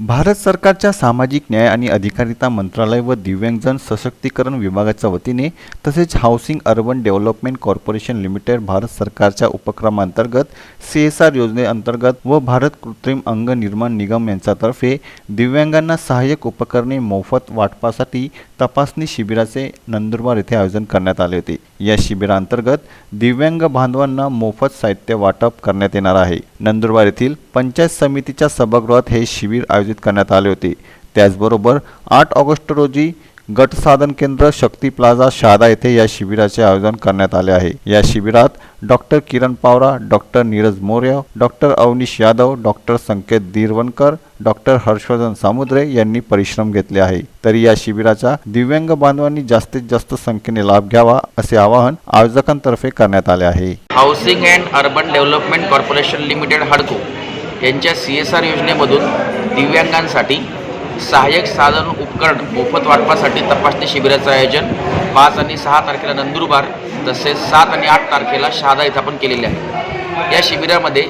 भारत सरकारच्या सामाजिक न्याय आणि अधिकारिता मंत्रालय व दिव्यांगजन सशक्तीकरण विभागाच्या वतीने तसेच housing urban development corporation limited Bharat सरकारच्या उपक्रमांतर्गत सी एस आर योजनेअंतर्गत व भारत कृत्रिम अंग निर्माण निगम यांच्यातर्फे दिव्यांगांना सहाय्यक उपकरणे मोफत वाटपासाठी तपासणी शिबिराचे नंदुरबार येथे आयोजन करण्यात आले होते. या शिबिरांतर्गत दिव्यांग बांधवांना मोफत साहित्य वाटप करण्यात येणार आहे. नंदुरबार येथील पंचायत समितीच्या सभागृहात हे शिबिर आयोजित करण्यात आले होते. त्याचबरोबर आठ ऑगस्ट रोजी गट साधन केंद्र शक्ती प्लाझा शहादा येथे या शिबिराचे आयोजन करण्यात आले आहे. या शिबिरात doctor Kiran Pawara doctor Neeraj Maurya doctor Avnish Yadav doctor Sanket Dirwankar doctor Harshvardhan Samudre यांनी परिश्रम घेतले आहे. तरी या शिबिराचा दिव्यांग बांधवांनी जास्तीत जास्त संख्येने लाभ घ्यावा असे आवाहन आयोजकांतर्फे करण्यात आले आहे. Housing and urban development corporation limited हडको यांच्या सी एस आर योजनेमधून दिव्यांगांसाठी सहाय्यक साधन उपकरण मोफत वाटपासाठी तपासणी शिबिराचं आयोजन पाच आणि सहा तारखेला नंदुरबार तसेच सात आणि आठ तारखेला शहादा इथं आपण केलेले आहे. या शिबिरामध्ये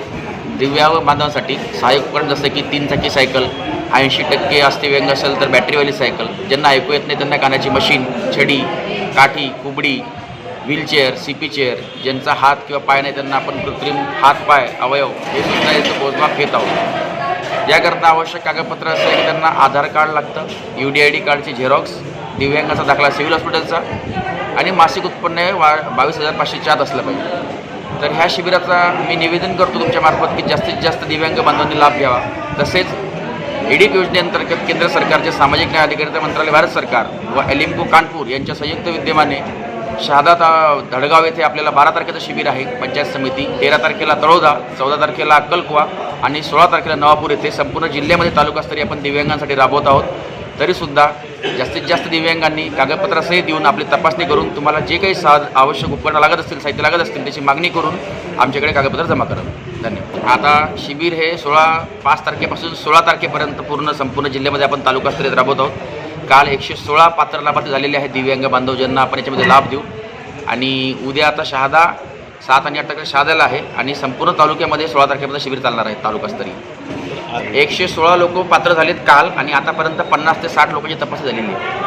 दिव्यांग बांधवांसाठी सहाय्यक उपकरण जसं की तीन चाकी सायकल ऐंशी टक्के अस्थिव्यंग असेल तर बॅटरीवाली सायकल ज्यांना ऐकू येत नाही त्यांना कानाची मशीन छडी काठी कुबडी व्हीलचेअर सी पी चेअर ज्यांचा हात किंवा पाय नाही त्यांना आपण कृत्रिम हात पाय अवयव हे सुद्धा याचं मोजमाप घेत आहोत. याकरता आवश्यक कागदपत्र असं आहे की त्यांना आधार कार्ड लागतं यू डी आय डी कार्डची झेरॉक्स दिव्यांगाचा दाखला सिव्हिल हॉस्पिटलचा आणि मासिक उत्पन्न हे वा बावीस हजार पाचशे चार असलं पाहिजे. तर ह्या शिबिराचा मी निवेदन करतो तुमच्यामार्फत की जास्तीत जास्त दिव्यांग बांधवांनी लाभ घ्यावा. तसेच एडिक योजनेअंतर्गत केंद्र सरकारचे सामाजिक न्याय अधिकारिता मंत्रालय भारत सरकार व एलिम्को कानपूर यांच्या संयुक्त विद्यमाने शहादा ता धडगाव येथे आपल्याला बारा तारखेचं शिबिर आहे. पंचायत समिती तेरा तारखेला तळोदा चौदा तारखेला अक्कलकुवा आणि सोळा तारखेला नवापूर येथे संपूर्ण जिल्ह्यामध्ये तालुकास्तरीय आपण दिव्यांगांसाठी राबवत आहोत. तरीसुद्धा जास्तीत जास्त दिव्यांगांनी कागदपत्रासहित देऊन आपली तपासणी करून तुम्हाला जे काही सा आवश्यक उपकरणं लागत असतील साहित्य लागत असतील त्याची मागणी करून आमच्याकडे कागदपत्र जमा करा. धन्यवाद. आता शिबिर हे सोळा पाच तारखेपासून सोळा तारखेपर्यंत पूर्ण संपूर्ण जिल्ह्यामध्ये आपण तालुकास्तरीय राबवत आहोत. काल एकशे सोळा पात्र लाभार्थी झालेले आहेत दिव्यांग बांधव ज्यांना आपण याच्यामध्ये लाभ देऊ. आणि उद्या आता शहादा सात आणि आठ तारखेला शहाद्याला आहे आणि संपूर्ण तालुक्यामध्ये सोळा तारखेपर्यंत शिबिर चालणार आहे तालुकास्तरीय एकशे सोळा लोक पात्र झालेत काल आणि आतापर्यंत पन्नास ते साठ लोकांची तपासणी झालेली आहे.